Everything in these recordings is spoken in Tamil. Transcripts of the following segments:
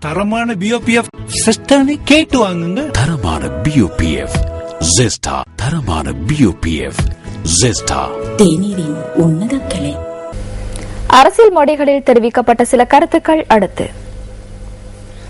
தரமான பிஓபிஎஃப் சிஸ்டர்னு கேட்டு வாங்குங்க. தரமான பியூபிஎஃப் ஜெஸ்டா தரமான பியூபிஎஃப் ஜெஸ்டா தேநீரின் உன்னத கிளை. அரசியல் மோடிகளில் தெரிவிக்கப்பட்ட சில கருத்துக்கள் அடுத்து.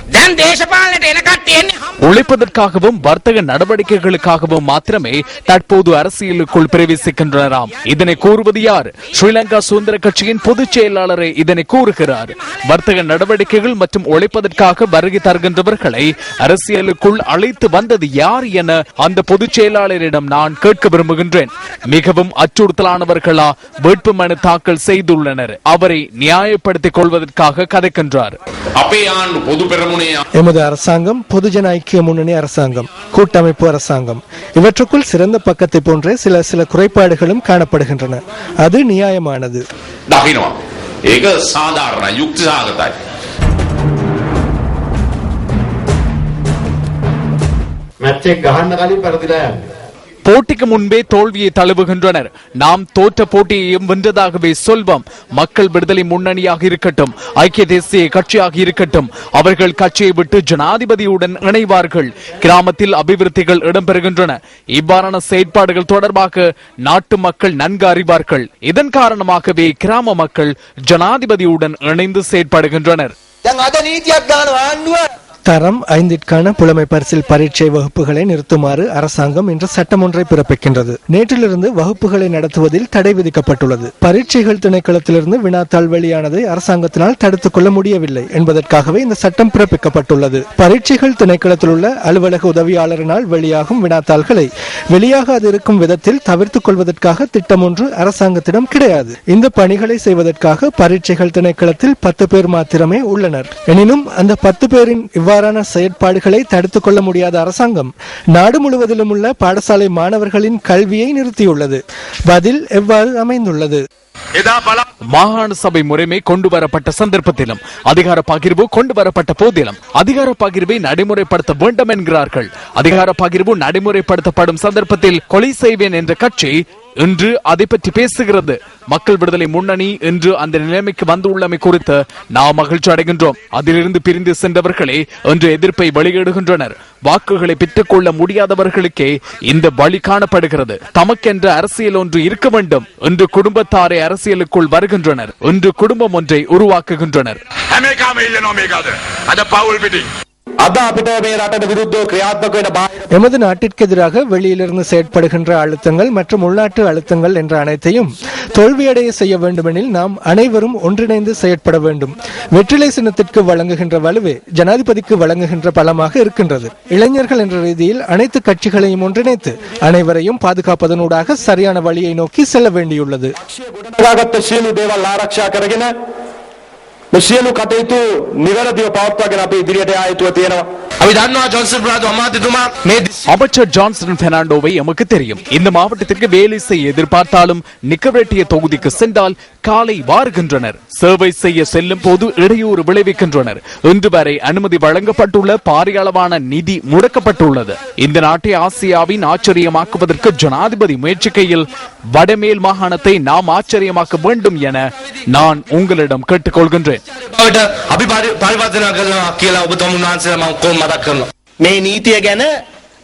දැන් දේශපාලනට එන කට්ටිය එන්නේ හම් உழைப்பதற்காகவும் வர்த்தக நடவடிக்கைகளுக்காகவும் மாத்திரமே தற்போது அரசியலுக்குள் பிரவேசிக்கின்றனராம் இதனை கூறுவது யார் ஸ்ரீலங்கா சுதந்திர கட்சியின் பொதுச் செயலாளரே இதனை கூறுகிறார் வர்த்தக நடவடிக்கைகள் மற்றும் உழைப்பதற்காக வருகை தருகின்றவர்களை அரசியலுக்குள் அழைத்து வந்தது யார் என அந்த பொதுச் செயலாளரிடம் நான் கேட்க விரும்புகின்றேன் மிகவும் அச்சுறுத்தலானவர்களா வேட்புமனு தாக்கல் செய்துள்ளனர் அவரை நியாயப்படுத்திக் கொள்வதற்காக கதைக்கின்றார் අපේ ආණ්ඩු පොදු පෙරමුණේ எமது அரசாங்கம் பொதுஜன ஐக்கிய முன்னணி அரசாங்கம் கூட்டமைப்பு அரசாங்கம் இவற்றுக்குள் சிறந்த பக்கத்தை போன்றே சில சில குறைபாடுகளும் காணப்படுகின்றன அது நியாயமானது දකිනවා. ඒක සාධාරණ යුක්ති සාගතයි. මැච් එක ගහන්න කලින් පෙරදිලා යන්නේ. போட்டிக்கு முன்பே தோல்வியை தழுவுகின்றனர். நாம் தோற்ற போட்டியையும் வென்றதாகவே சொல்வோம். மக்கள் விடுதலை முன்னணியாக இருக்கட்டும் ஐக்கிய தேசிய கட்சியாக இருக்கட்டும் அவர்கள் கட்சியை விட்டு ஜனாதிபதியுடன் இணைவார்கள். கிராமத்தில் அபிவிருத்திகள் இடம்பெறுகின்றன. இவ்வாறான செயற்பாடுகள் தொடர்பாக நாட்டு மக்கள் நன்கு அறிவார்கள். இதன் காரணமாகவே கிராம மக்கள் ஜனாதிபதியுடன் இணைந்து செயற்படுகின்றனர். தரம் ஐந்திற்கான புலமை பரிசில் பரீட்சை வகுப்புகளை நிறுத்துமாறு அரசாங்கம் இன்று சட்டமொன்றை பிறப்பிக்கின்றது. நேற்றிலிருந்து வகுப்புகளை நடத்துவதில் தடை விதிக்கப்பட்டுள்ளது. பரீட்சைகள் திணைக்களத்திலிருந்து வினாத்தாள் வெளியானதை அரசாங்கத்தினால் தடுத்துக் கொள்ள முடியவில்லை என்பதற்காகவே இந்த சட்டம் பிறப்பிக்கப்பட்டுள்ளது. பரீட்சைகள் திணைக்களத்தில் உள்ள அலுவலக உதவியாளரினால் வெளியாகும் வினாத்தாள்களை வெளியாகாது இருக்கும் விதத்தில் தவிர்த்துக் கொள்வதற்காக திட்டம் ஒன்று அரசாங்கத்திடம் கிடையாது. இந்த பணிகளை செய்வதற்காக பரீட்சைகள் திணைக்களத்தில் பத்து பேர் மாத்திரமே உள்ளனர். எனினும் அந்த பத்து பேரின் இவ்வாறான செயற்பாடுகளை தடுத்துக் கொள்ள முடியாத அரசாங்கம் நாடு முழுவதிலும் உள்ள பாடசாலை மாணவர்களின் கல்வியை நிறுத்தியுள்ளது. பதில் எவ்வாறு அமைந்துள்ளது? மாகாண சபை முறைமை கொண்டு வரப்பட்ட சந்தர்ப்பத்திலும் அதிகார பகிர்வு கொண்டு வரப்பட்ட போதிலும் அதிகார பகிர்வை நடைமுறைப்படுத்த வேண்டும் என்கிறார்கள். அதிகார பகிர்வு நடைமுறைப்படுத்தப்படும் சந்தர்ப்பத்தில் கொலை செய்வேன் என்ற கட்சி இன்று அதை பற்றி பேசுகிறது. மக்கள் விடுதலை முன்னணி இன்று அந்த நிலைமைக்கு வந்துள்ளமை குறித்து நாம் மகிழ்ச்சி அடைகின்றோம். அதிலிருந்து பிரிந்து சென்றவர்களே இன்று எதிர்ப்பை வெளியிடுகின்றனர். வாக்குகளை பெற்றுக்கொள்ள முடியாதவர்களுக்கே இந்த வழி காணப்படுகிறது. தமக்கென்ற அரசியல் ஒன்று இருக்க வேண்டும். என்று குடும்பத்தாரை அரசியலுக்குள் வருகின்றனர். என்று குடும்பம் ஒன்றை உருவாக்குகின்றனர். எமது நாட்டிற்கு எதிராக வெளியிலிருந்து செயற்படுகின்ற அழுத்தங்கள் மற்றும் உள்நாட்டு அழுத்தங்கள் என்ற அனைத்தையும் தோல்வியடைய செய்ய வேண்டுமெனில் நாம் அனைவரும் ஒன்றிணைந்து செயற்பட வேண்டும். வெற்றிலை சின்னத்திற்கு வழங்குகின்ற வலுவே ஜனாதிபதிக்கு வழங்குகின்ற பலமாக இருக்கின்றது. இளைஞர்கள் என்ற ரீதியில் அனைத்து கட்சிகளையும் ஒன்றிணைத்து அனைவரையும் பாதுகாப்பதனூடாக சரியான வழியை நோக்கி செல்ல வேண்டியுள்ளது. මේ සියලු කටයුතු නිවැරදිව පවත්වාගෙන අපි ඉදිරියට යා යුතුව තියෙනවා. අපි දන්නවා ජොන්සන් ප්‍රාද අමාත්‍යතුමා මේ දිස්- அமைச்சர் ஜான்சன் பெர்னாண்டோவை எமக்கு தெரியும் இந்த மாவட்டத்திற்கு வேலை செய்ய எதிர்பார்த்தாலும் நிக்கவேட்டிய தொகுதிக்கு சென்றால் காலை வாருகின்றனர் சேவை செய்ய செல்லும் போது இடையூறு விளைவிக்கின்றனர் இன்று வரை அனுமதி வழங்கப்பட்டுள்ள பாரிய அளவான நிதி முடக்கப்பட்டுள்ளது இந்த நாட்டை ஆசியாவின் ஆச்சரியமாக்குவதற்கு ஜனாதிபதி முயற்சிக்கையில் வடமேல் மாகாணத்தை நாம் ஆச்சரியமாக்க வேண்டும் என நான் உங்களிடம் கேட்டுக்கொள்கின்றேன் බවට අපි පරි- පරිවර්තන කරනවා කියලා ඔබතුමන් වහන්සේලා මම කොහොම මතක් කරනවා මේ නීතිය ගැන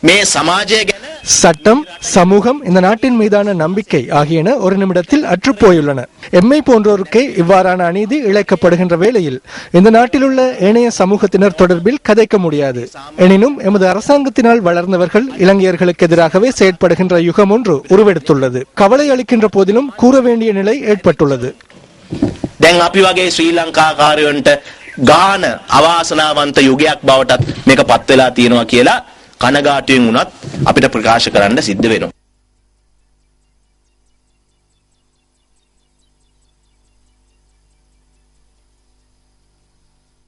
මේ සමාජය ගැන சட்டம் சமூகம் இந்த நாட்டின் மீதான நம்பிக்கை ஆகியன ஒரு நிமிடத்தில் அற்றுப்போயுள்ளன எம்மை போன்றோருக்கே இவ்வாறான அநீதி இழைக்கப்படுகின்ற வேளையில் இந்த நாட்டிலுள்ள ஏனைய சமூகத்தினர் தொடர்பில் கதைக்க முடியாது எனினும் எமது அரசாங்கத்தினால் வளர்ந்தவர்கள் இலங்கையர்களுக்கு எதிராகவே செயற்படுகின்ற யுகம் ஒன்று உருவெடுத்துள்ளது கவலை அளிக்கின்ற போதிலும் கூற வேண்டிய நிலை ஏற்பட்டுள்ளது දැන් අපි වගේ ශ්‍රී ලංකාකාරයන්ට ගාන අවාසනාවන්ත යුගයක් බවටත් මේක පත් වෙලා තියෙනවා කියලා කනගාටුවෙන් වුණත් අපිට ප්‍රකාශ කරන්න සිද්ධ වෙනවා.